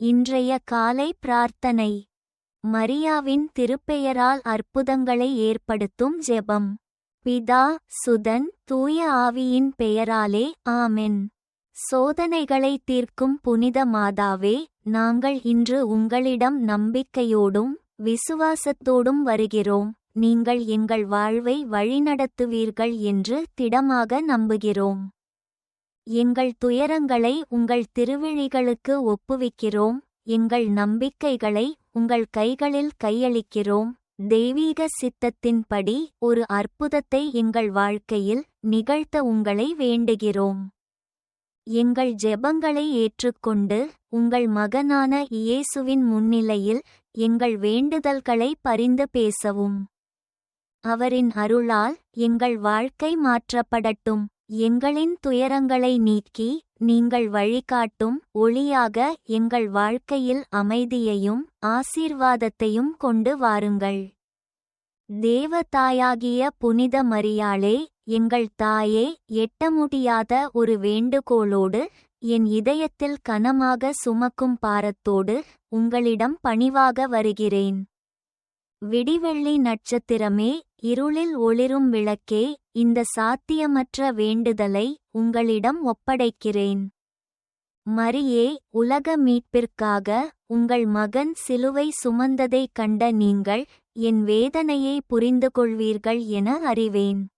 இன்றைய காலை பிரார்த்தனை. மரியாவின் திருப்பெயரால் அற்புதங்களை ஏற்படுத்தும் ஜெபம். பிதா சுதன் தூய ஆவியின் பெயராலே ஆமென். சோதனைகளை தீர்க்கும் புனித மாதாவே நாங்கள் இன்று உங்களிடம் நம்பிக்கையோடும் விசுவாசத்தோடும் வருகிறோம். நீங்கள் எங்கள் வாழ்வை வழிநடத்துவீர்கள் என்று திடமாக நம்புகிறோம். எங்கள் துயரங்களை உங்கள் திருவிழிகளுக்கு ஒப்புவிக்கிறோம். எங்கள் நம்பிக்கைகளை உங்கள் கைகளில் கையளிக்கிறோம். தெய்வீக சித்தத்தின்படி ஒரு அற்புதத்தை எங்கள் வாழ்க்கையில் நிகழ்த்த உங்களை வேண்டுகிறோம். எங்கள் ஜெபங்களை ஏற்றுக்கொண்டு உங்கள் மகனான இயேசுவின் முன்னிலையில் எங்கள் வேண்டுதல்களை பரிந்து பேசவும். அவரின் அருளால் எங்கள் வாழ்க்கை மாற்றப்படட்டும். எங்களின் துயரங்களை நீக்கி நீங்கள் வழிகாட்டும் ஒளியாக எங்கள் வாழ்க்கையில் அமைதியையும் ஆசீர்வாதத்தையும் கொண்டு வாருங்கள். தேவதாயாகிய புனித மரியாளே எங்கள் தாயே எட்ட முடியாத ஒரு வேண்டுகோளோடு என் இதயத்தில் கனமாக சுமக்கும் பாரத்தோடு உங்களிடம் பணிவாக வருகிறேன். விடிவெள்ளி நட்சத்திரமே இருளில் ஒளிரும் விளக்கே இந்த சாத்தியமற்ற வேண்டுதலை உங்களிடம் ஒப்படைக்கிறேன். மரியே உலக மீட்பிற்காக உங்கள் மகன் சிலுவை சுமந்ததைக் கண்ட நீங்கள் என் வேதனையை புரிந்து கொள்வீர்கள் என அறிவேன்.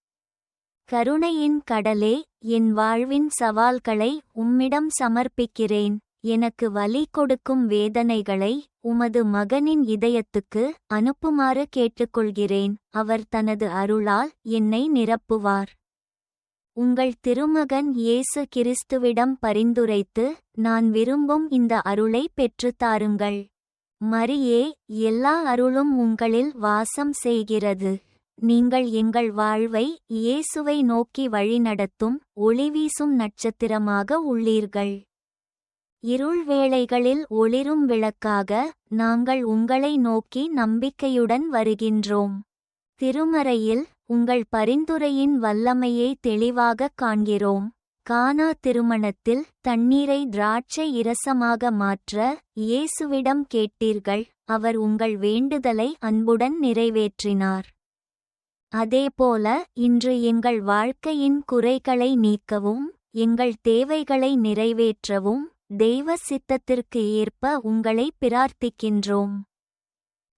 கருணையின் கடலே என் வாழ்வின் சவால்களை உம்மிடம் சமர்ப்பிக்கிறேன். எனக்கு வலி கொடுக்கும் வேதனைகளை உமது மகனின் இதயத்துக்கு அனுப்புமாறு கேட்டுக்கொள்கிறேன் அவர் தனது அருளால் என்னை நிரப்புவார். உங்கள் திருமகன் இயேசு கிறிஸ்துவிடம் பரிந்துரைத்து நான் விரும்பும் இந்த அருளை பெற்றுத் தாருங்கள். மரியே எல்லா அருளும் உங்களில் வாசம் செய்கிறது. நீங்கள் எங்கள் வாழ்வை இயேசுவை நோக்கி வழிநடத்தும் ஒளிவீசும் நட்சத்திரமாக உள்ளீர்கள். இருள் வேளைகளில் ஒளிரும் விளக்காக நாங்கள் உங்களை நோக்கி நம்பிக்கையுடன் வருகின்றோம். திருமறையில் உங்கள் பரிந்துரையின் வல்லமையை தெளிவாகக் காண்கிறோம். கானா திருமணத்தில் தண்ணீரை திராட்சை இரசமாக மாற்ற இயேசுவிடம் கேட்டீர்கள் அவர் உங்கள் வேண்டுதலை அன்புடன் நிறைவேற்றினார். அதேபோல இன்று எங்கள் வாழ்க்கையின் குறைகளை நீக்கவும் எங்கள் தேவைகளை நிறைவேற்றவும் தெய்வ சித்தத்திற்கு ஏற்ப உங்களை பிரார்த்திக்கின்றோம்.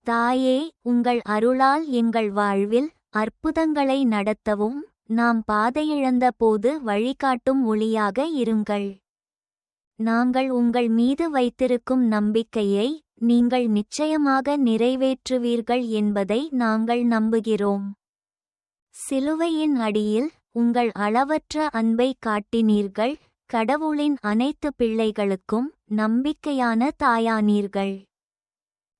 தாயே உங்கள் அருளால் எங்கள் வாழ்வில் அற்புதங்களை நடத்தவும் நாம் பாதையிழந்த போது வழிகாட்டும் ஒளியாக இருங்கள். நாங்கள் உங்கள் மீது வைத்திருக்கும் நம்பிக்கையை நீங்கள் நிச்சயமாக நிறைவேற்றுவீர்கள் என்பதை நாங்கள் நம்புகிறோம். சிலுவையின் அடியில் உங்கள் அளவற்ற அன்பை காட்டினீர்கள் கடவுளின் அனைத்து பிள்ளைகளுக்கும் நம்பிக்கையான தாயானீர்கள்.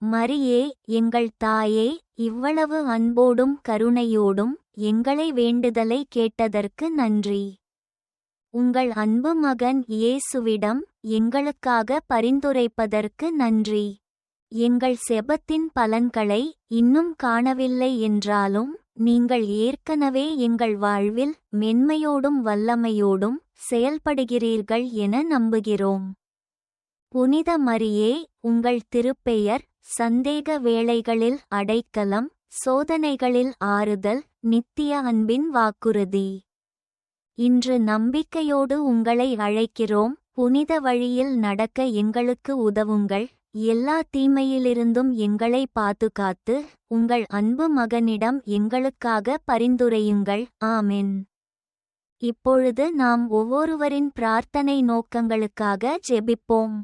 மரியே எங்கள் தாயே இவ்வளவு அன்போடும் கருணையோடும் எங்களை வேண்டுதலை கேட்டதற்கு நன்றி. உங்கள் அன்பு மகன் இயேசுவிடம் எங்களுக்காக பரிந்துரைப்பதற்கு நன்றி. எங்கள் செபத்தின் பலன்களை இன்னும் காணவில்லை என்றாலும் நீங்கள் ஏற்கனவே எங்கள் வாழ்வில் மென்மையோடும் வல்லமையோடும் செயல்படுகிறீர்கள் என நம்புகிறோம். புனித மரியே உங்கள் திருப்பெயர் சந்தேக வேளைகளில் அடைக்கலம் சோதனைகளில் ஆறுதல் நித்திய அன்பின் வாக்குறுதி. இன்று நம்பிக்கையோடு உங்களை அழைக்கிறோம். புனித வழியில் நடக்க எங்களுக்கு உதவுங்கள். எல்லா தீமையிலிருந்தும் எங்களை பாதுகாத்து உங்கள் அன்பு மகனிடம் எங்களுக்காக பரிந்துரையுங்கள். ஆமென். இப்பொழுது நாம் ஒவ்வொருவரின் பிரார்த்தனை நோக்கங்களுக்காக ஜெபிப்போம்.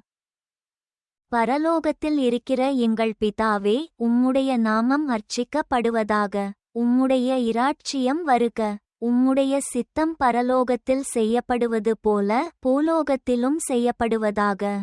பரலோகத்தில் இருக்கிற எங்கள் பிதாவே உம்முடைய நாமம் அர்ச்சிக்கப்படுவதாக உம்முடைய இராட்சியம் வருக. உம்முடைய சித்தம் பரலோகத்தில் செய்யப்படுவது போல பூலோகத்திலும் செய்யப்படுவதாக.